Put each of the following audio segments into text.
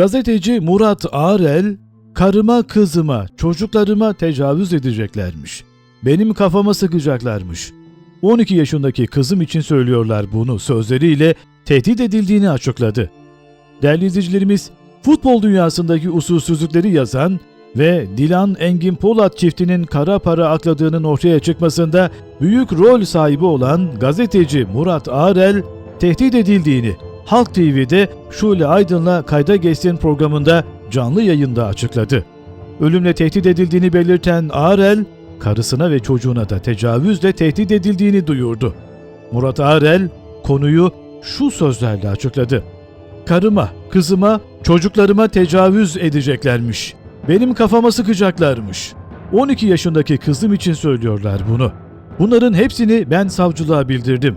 Gazeteci Murat Arel, karıma kızıma, çocuklarıma tecavüz edeceklermiş. Benim kafama sıkacaklarmış. 12 yaşındaki kızım için söylüyorlar bunu sözleriyle tehdit edildiğini açıkladı. Değerli izleyicilerimiz, futbol dünyasındaki usulsüzlükleri yazan ve Dilan Engin Polat çiftinin kara para akladığının ortaya çıkmasında büyük rol sahibi olan gazeteci Murat Arel tehdit edildiğini Halk TV'de Şule Aydın'la Kayda Geçsin programında canlı yayında açıkladı. Ölümle tehdit edildiğini belirten Arel, karısına ve çocuğuna da tecavüzle tehdit edildiğini duyurdu. Murat Arel konuyu şu sözlerle açıkladı. Karıma, kızıma, çocuklarıma tecavüz edeceklermiş. Benim kafama sıkacaklarmış. 12 yaşındaki kızım için söylüyorlar bunu. Bunların hepsini ben savcılığa bildirdim.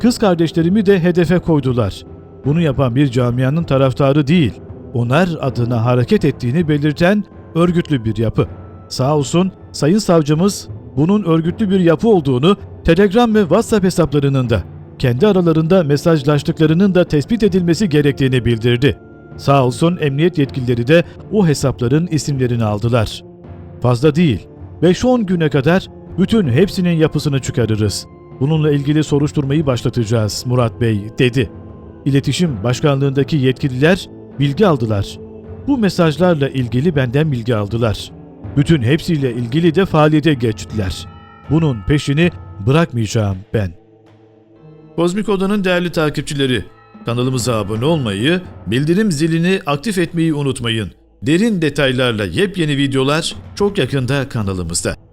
Kız kardeşlerimi de hedefe koydular. Bunu yapan bir camianın taraftarı değil, onlar adına hareket ettiğini belirten örgütlü bir yapı. Sağ olsun Sayın Savcımız bunun örgütlü bir yapı olduğunu Telegram ve WhatsApp hesaplarının da kendi aralarında mesajlaştıklarının da tespit edilmesi gerektiğini bildirdi. Sağ olsun emniyet yetkilileri de o hesapların isimlerini aldılar. Fazla değil. 5-10 güne kadar bütün hepsinin yapısını çıkarırız. Bununla ilgili soruşturmayı başlatacağız Murat Bey dedi. İletişim Başkanlığındaki yetkililer bilgi aldılar. Bu mesajlarla ilgili benden bilgi aldılar. Bütün hepsiyle ilgili de faaliyete geçtiler. Bunun peşini bırakmayacağım ben. Kozmik Oda'nın değerli takipçileri, kanalımıza abone olmayı, bildirim zilini aktif etmeyi unutmayın. Derin detaylarla yepyeni videolar çok yakında kanalımızda.